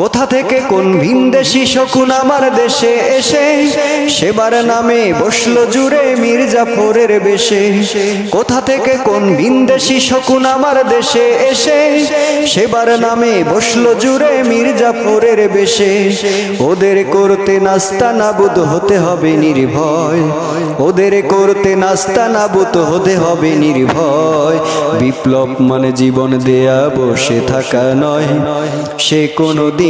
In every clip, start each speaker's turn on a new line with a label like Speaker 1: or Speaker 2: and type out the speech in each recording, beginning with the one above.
Speaker 1: কোথা থেকে কোন ভিনদেশি শকুন আমার দেশে এসে? সেবার নামে বসল জুড়ে মির্জাফরের বেশে। কোথা থেকে কোন ভিনদেশি শকুন আমার দেশে এসে? সেবার নামে বসল জুড়ে মির্জাফরের বেশে। ওদের করতে নাস্তা নাবুদ হতে হবে নির্ভয়। ওদের করতে নাস্তা নাবুদ হতে হবে নির্ভয়। বিপ্লব মানে জীবন দেয়া বসে থাকা নয়। সে কোনো দিন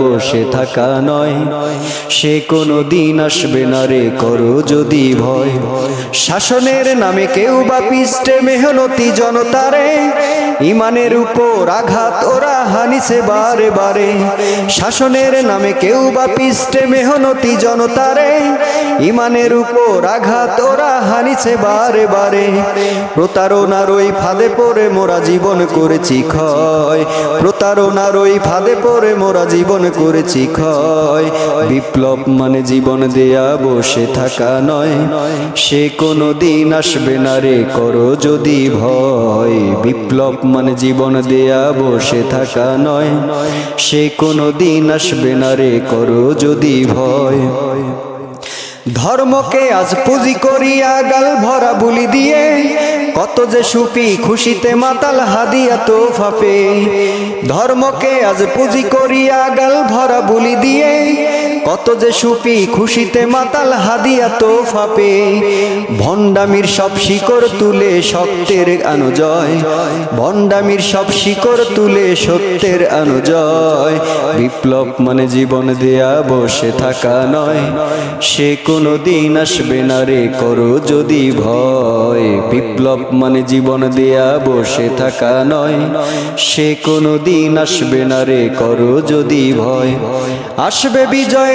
Speaker 1: বসে থাকা নয়। সে কোনো দিন আসবে না রে, করো যদি ভয়। শাসনের নামে কেউ বা পিষ্টে মেহনতি জনতারে ইমানের উপর আঘাত ওরা হানিছে বারে বারে। শাসনের নামে কেউ বা পিষ্টে মেহনতি জনতারে ইমানের উপর আঘাত ওরা হানিছে বারে বারে। প্রতারণার ওই ফাঁদে পড়ে মোরা জীবন করেছি ক্ষয়। প্রতারণার ওই ফাঁদে পড়ে মোরা জীবন করেছি ক্ষয়। বিপ্লব মানে জীবন দেয়া, বসে থাকা নয়। সে কোনো দিন আসবে না রে, করো যদি ভয়। বিপ্লব মানে জীবন দেয়া, বসে থাকা নয়। সে কোনো দিন আসবে না রে, করো যদি ভয়। ধর্মকে আজ পুঁজি করিয়া গাল ভরা বুলি দিয়ে, কত যে সুপি খুশিতে মাতাল হাদিয়া তো ফাপে ধর্মকে আজ পুঁজি করিয়া গাল ভরা বুলি দিয়ে কত যে সুপি খুশিতে মাতাল হাদিয়া তো ফাপে ভণ্ডামির সব শিকড় তুলে সত্যের আনুজয়। ভণ্ডামির সব শিকড় তুলে সত্যের আনুজয়। বিপ্লব মানে জীবন দেয়া বসে থাকা নয়। সে কোনো দিন আসবে না রে, করো যদি ভয়। বিপ্লব মানে জীবন দেয়া বসে থাকা নয়। সে কোনো দিন আসবে না রে, করো যদি ভয়। আসবে বিজয়